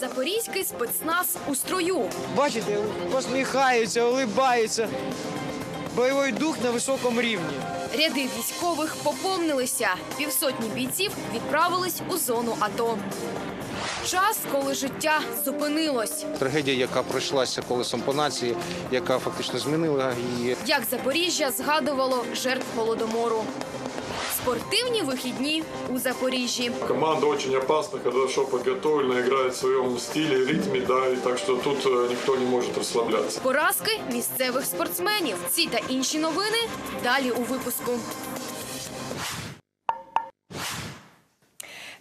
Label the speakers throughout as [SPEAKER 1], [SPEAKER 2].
[SPEAKER 1] Запорізький спецназ у строю.
[SPEAKER 2] Бачите, посміхаються, улибаються. Бойовий дух на високому рівні.
[SPEAKER 1] Ряди військових поповнилися. Півсотні бійців відправились у зону АТО. Час, коли життя зупинилось.
[SPEAKER 3] Трагедія, яка пройшлася колесом по нації, яка фактично змінила її.
[SPEAKER 1] Як Запоріжжя згадувало жертв голодомору. Спортивні вихідні у Запоріжжі.
[SPEAKER 4] Команда очень опасна, хорошо підготовлена, грає в своєму стилі, ритмі, да, і так що тут ніхто не може розслаблятися.
[SPEAKER 1] Поразки місцевих спортсменів. Ці та інші новини далі у випуску.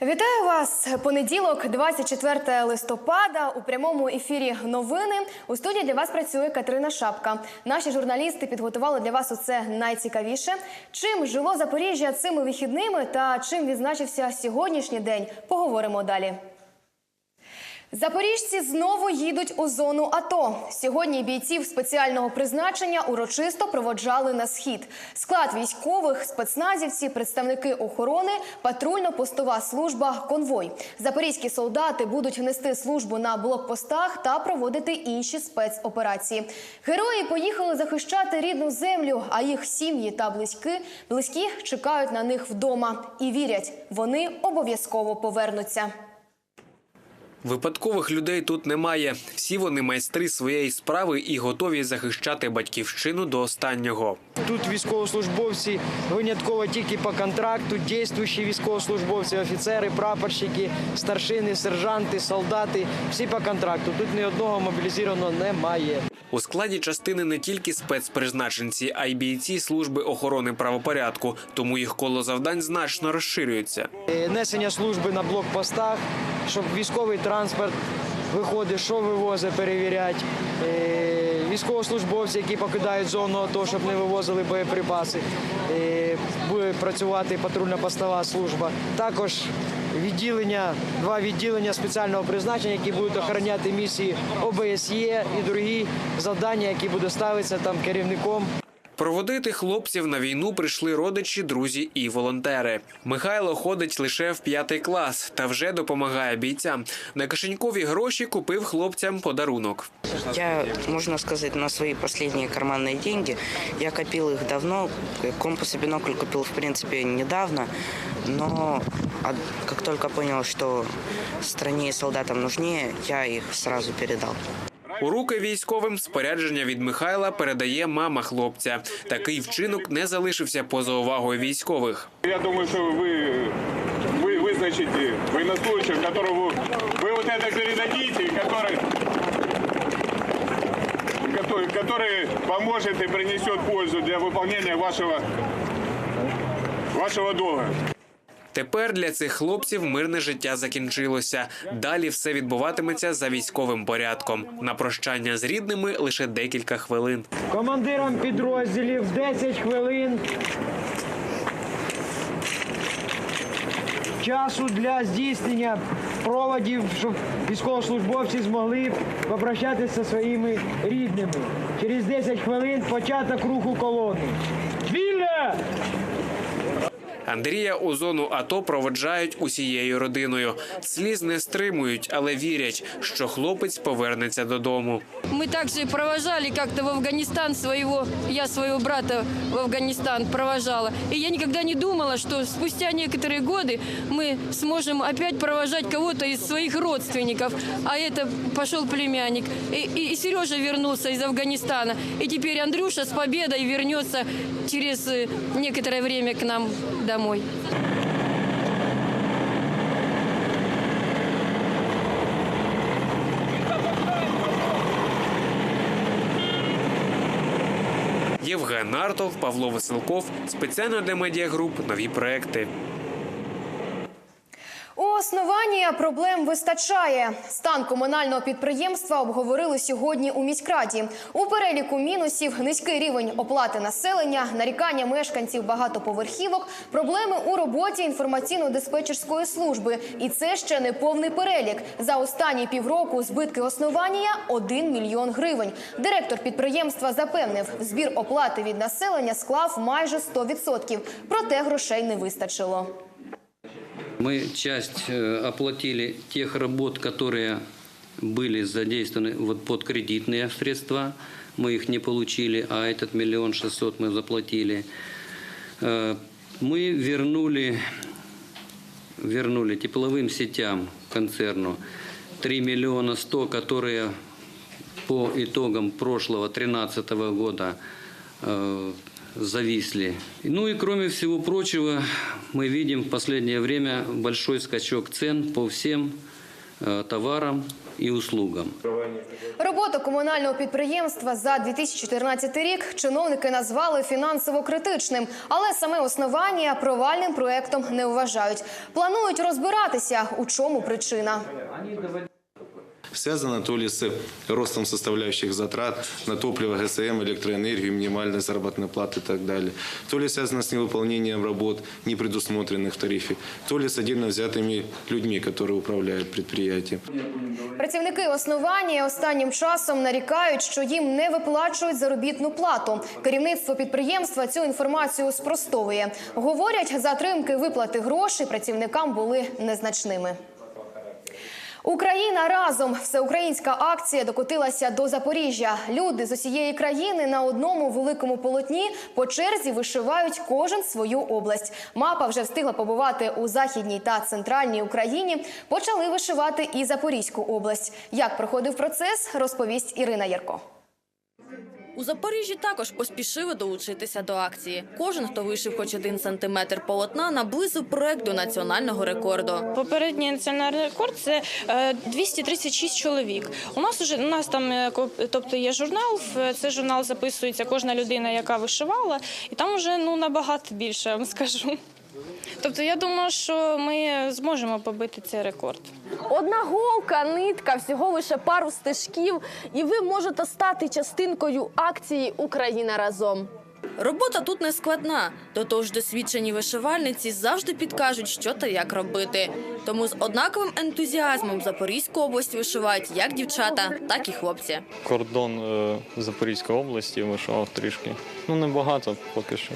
[SPEAKER 1] Вітаю вас! Понеділок, 24 листопада. У прямому ефірі новини. У студії для вас працює Катерина Шапка. Наші журналісти підготували для вас усе найцікавіше. Чим жило Запоріжжя цими вихідними та чим відзначився сьогоднішній день? Поговоримо далі. Запоріжці знову їдуть у зону АТО. Сьогодні бійців спеціального призначення урочисто проводжали на схід. Склад військових, спецназівці, представники охорони, патрульно-постова служба, конвой. Запорізькі солдати будуть нести службу на блокпостах та проводити інші спецоперації. Герої поїхали захищати рідну землю, а їх сім'ї та близькі, близькі чекають на них вдома і вірять, вони обов'язково повернуться.
[SPEAKER 5] Випадкових людей тут немає. Всі вони майстри своєї справи і готові захищати батьківщину до останнього.
[SPEAKER 2] Тут військовослужбовці винятково тільки по контракту, дійствуючі військовослужбовці, офіцери, прапорщики, старшини, сержанти, солдати. Всі по контракту. Тут ні одного мобілізованого немає.
[SPEAKER 5] У складі частини не тільки спецпризначенці, а й бійці служби охорони правопорядку, тому їх коло завдань значно розширюється.
[SPEAKER 2] Е, Несення служби на блокпостах, щоб військовий транспорт виходить, що вивозить, перевіряти. Е, Військовослужбовці, які покидають зону АТО, щоб не вивозили боєприпаси. Е, Буде працювати патрульно-постова служба. Також відділення, два відділення спеціального призначення, які будуть охороняти місії ОБСЄ і другі завдання, які будуть ставитися там керівником
[SPEAKER 5] Проводити хлопців на війну прийшли родичі, друзі і волонтери. Михайло ходить лише в п'ятий клас та вже допомагає бійцям. На кишенькові гроші купив хлопцям подарунок.
[SPEAKER 6] Я, можно сказать, на свои последние карманные деньги. Я копил их давно. Компас и бинокль купил, в принципе, недавно. Но как только понял, что стране и солдатам нужнее, я их сразу передал.
[SPEAKER 5] У руки військовим спорядження від Михайла передає мама хлопця. Такий вчинок не залишився поза увагою військових.
[SPEAKER 7] Я думаю, что вы, вы вызначите военнослужащего, которого вы вот это передадите, который, который, который поможет и принесет пользу для выполнения вашего, вашего долга.
[SPEAKER 5] Тепер для цих хлопців мирне життя закінчилося. Далі все відбуватиметься за військовим порядком. На прощання з рідними лише декілька хвилин.
[SPEAKER 2] командирам підрозділів 10 хвилин часу для здійснення проводів, щоб військовослужбовці змогли попрощатися зі своїми рідними. Через 10 хвилин початок руху колони. Вільно!
[SPEAKER 5] Андрія у зону АТО проводжають усією родиною. Сліз не стримують, але вірять, що хлопець повернеться додому.
[SPEAKER 8] Мы также провожали как-то в Афганистан своего, я своего брата в Афганистан провожала. И я никогда не думала, что спустя некоторые годы мы сможем опять провожать кого-то из своих родственников. А это пошел племянник. И, и, и Сережа вернулся из Афганистана. И теперь Андрюша с победой вернется через э, некоторое время к нам домой.
[SPEAKER 5] Євген Нартов, Павло Василков. Спеціально для медіагруп нові проекти.
[SPEAKER 1] У основання проблем вистачає. Стан комунального підприємства обговорили сьогодні у міськраді. У переліку мінусів низький рівень оплати населення, нарікання мешканців багатоповерхівок, проблеми у роботі інформаційно-диспетчерської служби. І це ще не повний перелік. За останні півроку збитки основання – 1 мільйон гривень. Директор підприємства запевнив, збір оплати від населення склав майже 100%. Проте грошей не вистачило.
[SPEAKER 9] Мы часть э, оплатили тех работ, которые были задействованы вот под кредитные средства. Мы их не получили, а этот миллион шестьсот мы заплатили. Э, Мы вернули, вернули тепловым сетям концерну 3 миллиона 100, которые по итогам прошлого 2013 года э, зависли. Ну и кроме всего прочего, мы видим в последнее время большой скачок цен по всем э, товарам и услугам.
[SPEAKER 1] Роботу комунального підприємства за 2014 рік чиновники назвали фінансово критичним, але саме основання провальним проектом не вважають. Планують розбиратися, у чому причина.
[SPEAKER 10] Связано то ли с ростом составляющих затрат на топливо, ГСМ, электроэнергию, минимальной заработной платы и так далее, то ли связано с невыполнением работ, не предусмотренных в тарифе, то ли с отдельно взятыми людьми, которые управляют предприятием.
[SPEAKER 1] Працівники основання останнім часом нарікають, що їм не виплачують заробітну плату. Керівництво підприємства цю інформацію спростовує. Говорять, затримки виплати грошей працівникам були незначними. Україна разом всеукраїнська акція докотилася до Запоріжжя. Люди з усієї країни на одному великому полотні по черзі вишивають кожен свою область. Мапа вже встигла побувати у західній та центральній Україні. Почали вишивати і Запорізьку область. Як проходив процес, розповість Ірина Ярко.
[SPEAKER 11] У Запоріжжі також поспішили долучитися до акції. Кожен, хто вишив хоч один сантиметр полотна, наблизив проект до національного рекорду.
[SPEAKER 12] Попередній національний рекорд це е, 236 чоловік. У нас уже у нас там е, тобто є журнал. В цей журнал записується кожна людина, яка вишивала, і там вже ну набагато більше я вам скажу. Тобто, я думаю, що ми зможемо побити цей рекорд.
[SPEAKER 13] Одна голка, нитка, всього лише пару стежків, і ви можете стати частинкою акції Україна разом.
[SPEAKER 11] Робота тут не складна. До того ж, досвідчені вишивальниці завжди підкажуть, що та як робити. Тому з однаковим ентузіазмом Запорізьку область вишивають як дівчата, так і хлопці.
[SPEAKER 14] Кордон е, Запорізької області вишивав трішки. Ну, небагато поки що.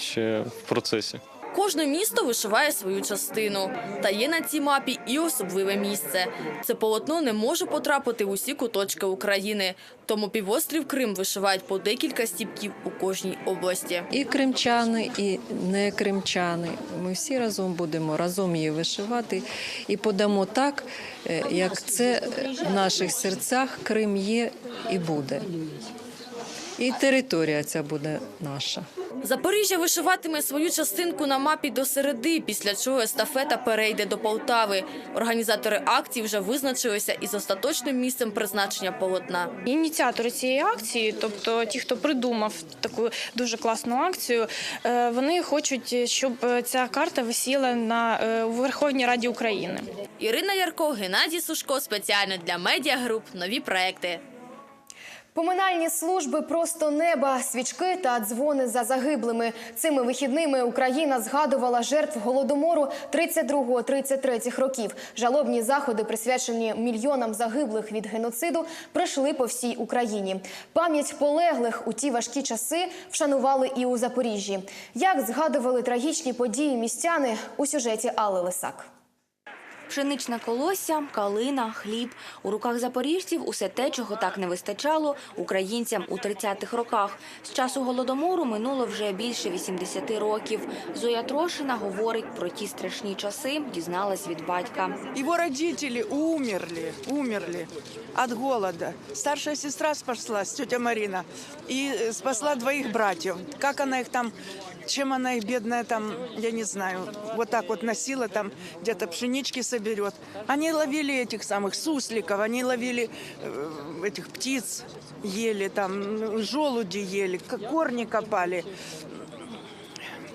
[SPEAKER 14] Ще в процесі.
[SPEAKER 11] Кожне місто вишиває свою частину. Та є на цій мапі і особливе місце. Це полотно не може потрапити в усі куточки України. Тому півострів Крим вишивають по декілька стіпків у кожній області.
[SPEAKER 15] І кримчани, і не кримчани. Ми всі разом будемо разом її вишивати і подамо так, е, як це в наших серцях Крим є і буде. І територія ця буде наша.
[SPEAKER 11] Запоріжжя вишиватиме свою частинку на мапі до середи, після чого естафета перейде до Полтави. Організатори акції вже визначилися із остаточним місцем призначення полотна.
[SPEAKER 12] Ініціатори цієї акції, тобто ті, хто придумав таку дуже класну акцію, е, вони хочуть, щоб ця карта висіла на е, Верховній Раді України.
[SPEAKER 11] Ірина Ярко, Геннадій Сушко. Спеціально для медіагруп. Нові проекти.
[SPEAKER 1] Поминальні служби просто неба, свічки та дзвони за загиблими. Цими вихідними Україна згадувала жертв голодомору 32-33 років. Жалобні заходи, присвячені мільйонам загиблих від геноциду, пройшли по всій Україні. Пам'ять полеглих у ті важкі часи вшанували і у Запоріжжі. Як згадували трагічні події містяни у сюжеті Алли Лисак.
[SPEAKER 16] Пшеничне колосся, калина, хліб. У руках запоріжців усе те, чого так не вистачало українцям у 30-х роках. З часу Голодомору минуло вже більше 80 років. Зоя Трошина говорить про ті страшні часи, дізналась від батька.
[SPEAKER 17] Его родители умерли, умерли от голода. Старшая сестра спаслась, тетя Марина, и э, спасла двоих братьев. Как она их там, чем она их, бедная, там, я не знаю, вот так вот носила, там где-то пшенички соберет. Они ловили этих самых сусликов, они ловили э, этих птиц, ели там, м, желуди ели, к- корни копали,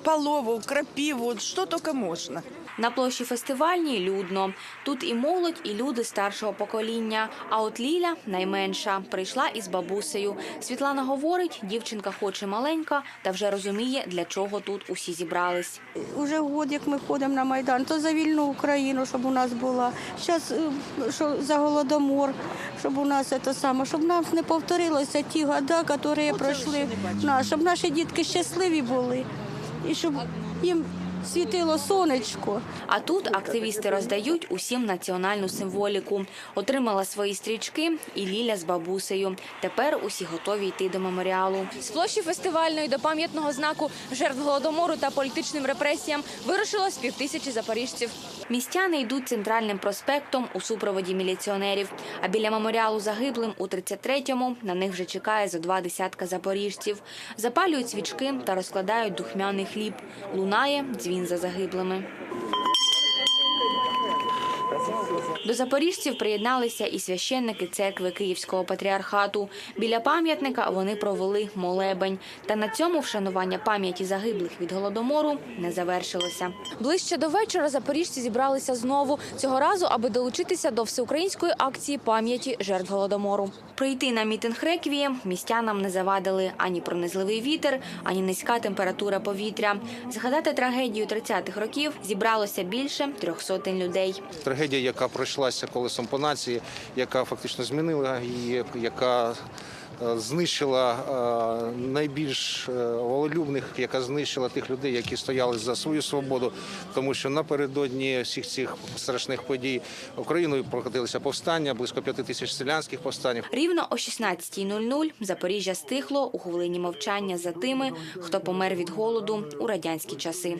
[SPEAKER 17] полову, крапиву, что только можно.
[SPEAKER 16] На площі фестивальній людно. Тут і молодь, і люди старшого покоління. А от Ліля найменша прийшла із бабусею. Світлана говорить, дівчинка хоч і маленька, та вже розуміє, для чого тут усі зібрались.
[SPEAKER 18] Уже год, як ми ходимо на Майдан, то за вільну Україну, щоб у нас була. Зараз що за голодомор, щоб у нас це саме, щоб нам не повторилося ті года, які пройшли. На, щоб наші дітки щасливі були і щоб їм світило сонечко.
[SPEAKER 16] А тут активісти роздають усім національну символіку. Отримала свої стрічки і Ліля з бабусею. Тепер усі готові йти до меморіалу.
[SPEAKER 19] З площі фестивальної до пам'ятного знаку жертв голодомору та політичним репресіям вирушило з півтисячі запоріжців.
[SPEAKER 16] Містяни йдуть центральним проспектом у супроводі міліціонерів. А біля меморіалу загиблим у 33-му на них вже чекає зо два десятка запоріжців. Запалюють свічки та розкладають духмяний хліб. Лунає дзвін за загиблими. До запоріжців приєдналися і священники церкви Київського патріархату. Біля пам'ятника вони провели молебень. Та на цьому вшанування пам'яті загиблих від голодомору не завершилося.
[SPEAKER 19] Ближче до вечора запоріжці зібралися знову цього разу, аби долучитися до всеукраїнської акції пам'яті жертв голодомору.
[SPEAKER 16] Прийти на мітинг реквієм містянам не завадили ані пронизливий вітер, ані низька температура повітря. Згадати трагедію 30-х років зібралося більше трьох сотень людей.
[SPEAKER 3] Трагедія, яка пройшлася колесом по нації, яка фактично змінила її, яка е, знищила е, найбільш е, волелюбних, яка знищила тих людей, які стояли за свою свободу, тому що напередодні всіх цих страшних подій Україною прокотилися повстання, близько п'яти тисяч селянських повстань.
[SPEAKER 16] Рівно о 16.00 Запоріжжя стихло у хвилині мовчання за тими, хто помер від голоду у радянські часи.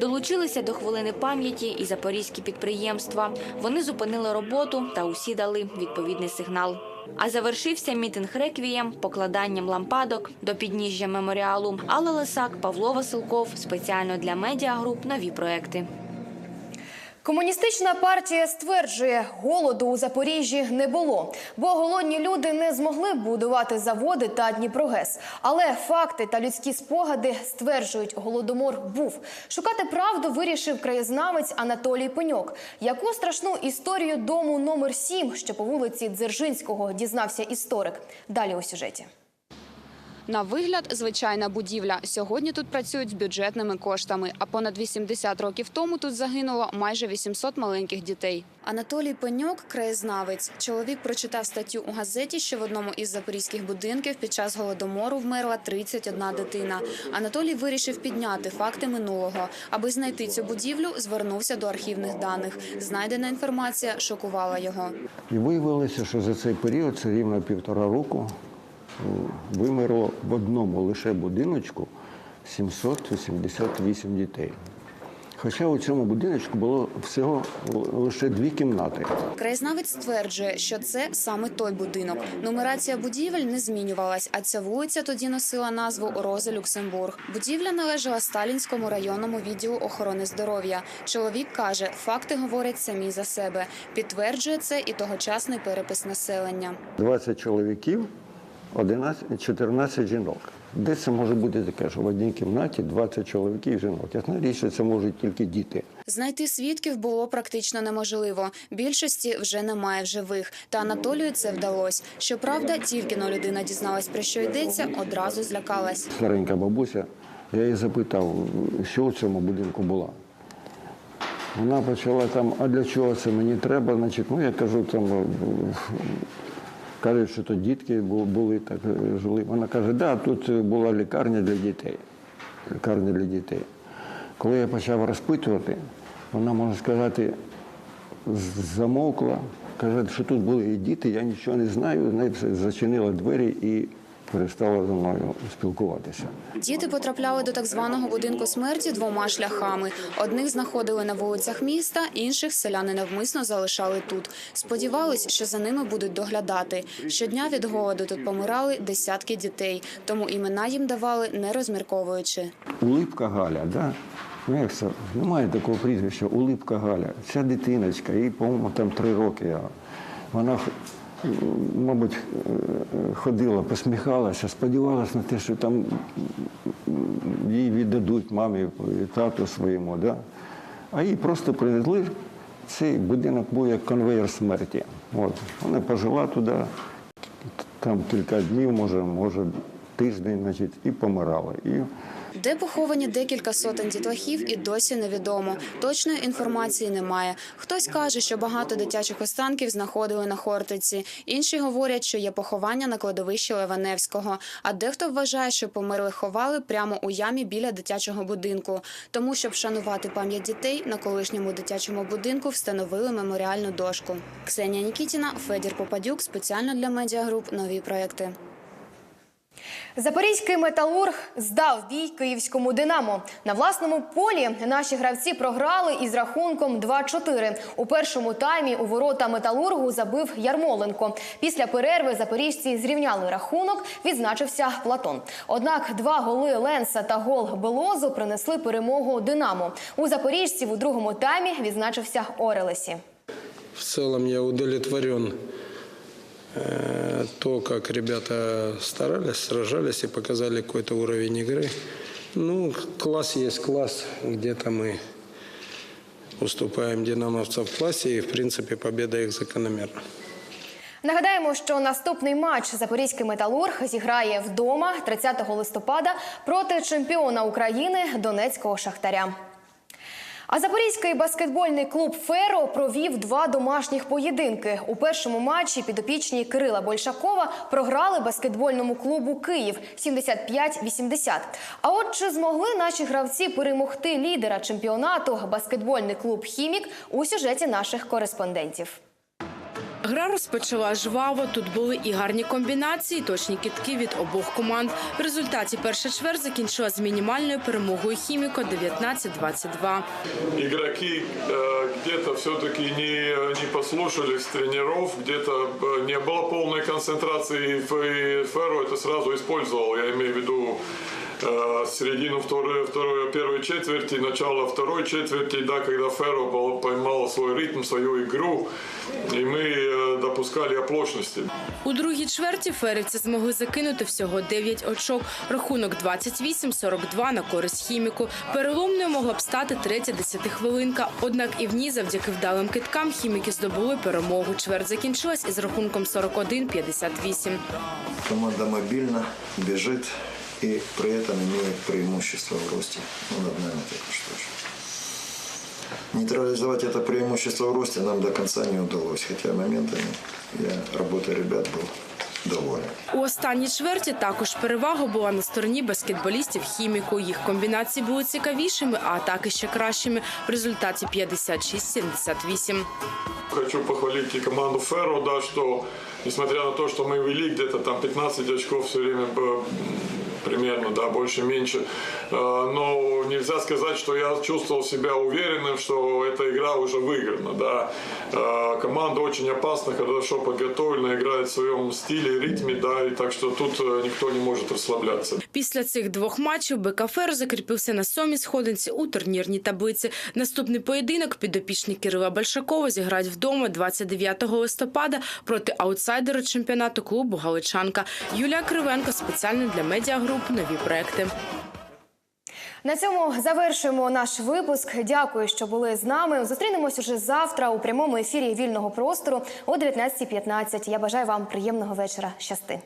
[SPEAKER 16] Долучилися до хвилини пам'яті і запорізькі підприємства. Вони зупинили роботу та усі дали відповідний сигнал. А завершився мітинг реквієм покладанням лампадок до підніжжя меморіалу. Алла Лисак, Павло Василков спеціально для медіагруп нові проекти.
[SPEAKER 1] Комуністична партія стверджує, голоду у Запоріжжі не було, бо голодні люди не змогли будувати заводи та Дніпрогес. Але факти та людські спогади стверджують, голодомор був. Шукати правду вирішив краєзнавець Анатолій Пеньок. Яку страшну історію дому номер 7, що по вулиці Дзержинського, дізнався історик. Далі у сюжеті.
[SPEAKER 20] На вигляд, звичайна будівля. Сьогодні тут працюють з бюджетними коштами. А понад 80 років тому тут загинуло майже 800 маленьких дітей. Анатолій Пеньок – краєзнавець. Чоловік прочитав статтю у газеті, що в одному із запорізьких будинків під час голодомору вмерла 31 дитина. Анатолій вирішив підняти факти минулого. Аби знайти цю будівлю, звернувся до архівних даних. Знайдена інформація шокувала його.
[SPEAKER 21] І виявилося, що за цей період, це рівно півтора року, вимерло в одному лише будиночку 788 дітей. Хоча у цьому будиночку було всього лише дві кімнати.
[SPEAKER 20] Краєзнавець стверджує, що це саме той будинок. Нумерація будівель не змінювалась, а ця вулиця тоді носила назву Роза Люксембург. Будівля належала Сталінському районному відділу охорони здоров'я. Чоловік каже, факти говорять самі за себе. Підтверджує це і тогочасний перепис населення.
[SPEAKER 21] 20 чоловіків, 11, 14 жінок. Де це може бути таке, що в одній кімнаті 20 чоловіків і жінок? Ясна річ, що це можуть тільки діти.
[SPEAKER 20] Знайти свідків було практично неможливо. Більшості вже немає в живих. Та Анатолію це вдалося. Щоправда, тільки но людина дізналась про що йдеться, одразу злякалась.
[SPEAKER 21] Старенька бабуся, я її запитав, що у цьому будинку була. Вона почала там, а для чого це мені треба? Значить, ну я кажу, там кажуть, що то дітки були, так е, жили. Вона каже, да, тут була лікарня для дітей. Лікарня для дітей. Коли я почав розпитувати, вона, можна сказати, замовкла. Каже, що тут були і діти, я нічого не знаю. Зачинила двері і перестала зі мною спілкуватися.
[SPEAKER 20] Діти потрапляли до так званого будинку смерті двома шляхами. Одних знаходили на вулицях міста, інших селяни навмисно залишали тут. Сподівались, що за ними будуть доглядати. Щодня від голоду тут помирали десятки дітей, тому імена їм давали не розмірковуючи.
[SPEAKER 21] Улипка Галя, да? Ну, як це? Немає такого прізвища, Улипка Галя. Ця дитиночка, їй, по-моєму, там три роки. Вона мабуть, ходила, посміхалася, сподівалася на те, що там їй віддадуть мамі і тату своєму. Да? А їй просто привезли. Цей будинок був як конвейер смерті. От. Вона пожила туди, там кілька днів, може, може тиждень, значить, і помирала. І
[SPEAKER 20] Де поховані декілька сотень дітлахів і досі невідомо. Точної інформації немає. Хтось каже, що багато дитячих останків знаходили на Хортиці. Інші говорять, що є поховання на кладовищі Леваневського. А дехто вважає, що померлих ховали прямо у ямі біля дитячого будинку. Тому, щоб вшанувати пам'ять дітей, на колишньому дитячому будинку встановили меморіальну дошку. Ксенія Нікітіна, Федір Попадюк. Спеціально для медіагруп нові проекти.
[SPEAKER 1] Запорізький металург здав бій київському Динамо. На власному полі наші гравці програли із рахунком 2-4. У першому таймі у ворота металургу забив Ярмоленко. Після перерви запоріжці зрівняли рахунок. Відзначився Платон. Однак два голи Ленса та гол Белозу принесли перемогу Динамо. У запоріжців у другому таймі відзначився Орелесі.
[SPEAKER 22] В целом я удовлетворен то, как ребята старались, сражались и показали какой-то уровень игры. Ну, класс есть класс, где-то мы уступаем динамовцам в классе, и, в принципе, победа их закономерна.
[SPEAKER 1] Нагадаємо, що наступний матч запорізький металург зіграє вдома 30 листопада проти чемпіона України Донецького шахтаря. А запорізький баскетбольний клуб Феро провів два домашніх поєдинки. У першому матчі підопічні Кирила Большакова програли баскетбольному клубу Київ 75-80. А от чи змогли наші гравці перемогти лідера чемпіонату баскетбольний клуб Хімік у сюжеті наших кореспондентів.
[SPEAKER 23] Гра розпочала жваво. Тут були і гарні комбінації, і точні кітки від обох команд. В результаті перша чверть закінчила з мінімальною перемогою хіміко 19-22.
[SPEAKER 24] игроки э, где-то все-таки не, не послушались тренеров, где-то э, не было полной концентрации, и Ф- и Ферро это сразу использовал. Я имею в виду э, середину второй, второй, первой четверти, начало второй четверти, да, когда Ферро поймал свой ритм, свою игру, и мы э, допускали оплошности.
[SPEAKER 23] У другій чверті ферівці змогли закинути всього 9 очок. Рахунок 28-42 на користь хіміку. Переломною могла б стати третя десятихвилинка. Однак і в ній завдяки вдалим киткам хіміки здобули перемогу. Чверть закінчилась із рахунком 41-58.
[SPEAKER 25] Команда мобильна, бежит и при этом имеет преимущество в росте. Ну, над нами только что же. Нейтрализовать это преимущество в росте нам до конца не удалось, хотя моментами я работой ребят был доволен.
[SPEAKER 23] У останній чверті також перевага була на стороні баскетболістів хіміку. Їх комбінації були цікавішими, а атаки ще кращими. В результаті 56-78.
[SPEAKER 24] Хочу похвалить и команду Ферро, да, что несмотря на то, что мы вели где-то там 15 очков все время б- примерно, да, больше-меньше, э, но нельзя сказать, что я чувствовал себя уверенным, что эта игра уже выиграна, да. Э, Команда очень опасна, хорошо подготовлена, играет в своем стиле, ритме, да, и так что тут э, никто не может расслабляться.
[SPEAKER 23] Після цих двох матчів БК закріпився на сьомій сходинці у турнірній таблиці. Наступний поєдинок підопічні Кирила Большакова зіграють вдома 29 листопада проти аутсайдера чемпіонату клубу Галичанка. Юлія Кривенко спеціально для медіагруп нові проекти.
[SPEAKER 1] На цьому завершуємо наш випуск. Дякую, що були з нами. Зустрінемось уже завтра у прямому ефірі вільного простору о 19.15. Я бажаю вам приємного вечора. Щасти.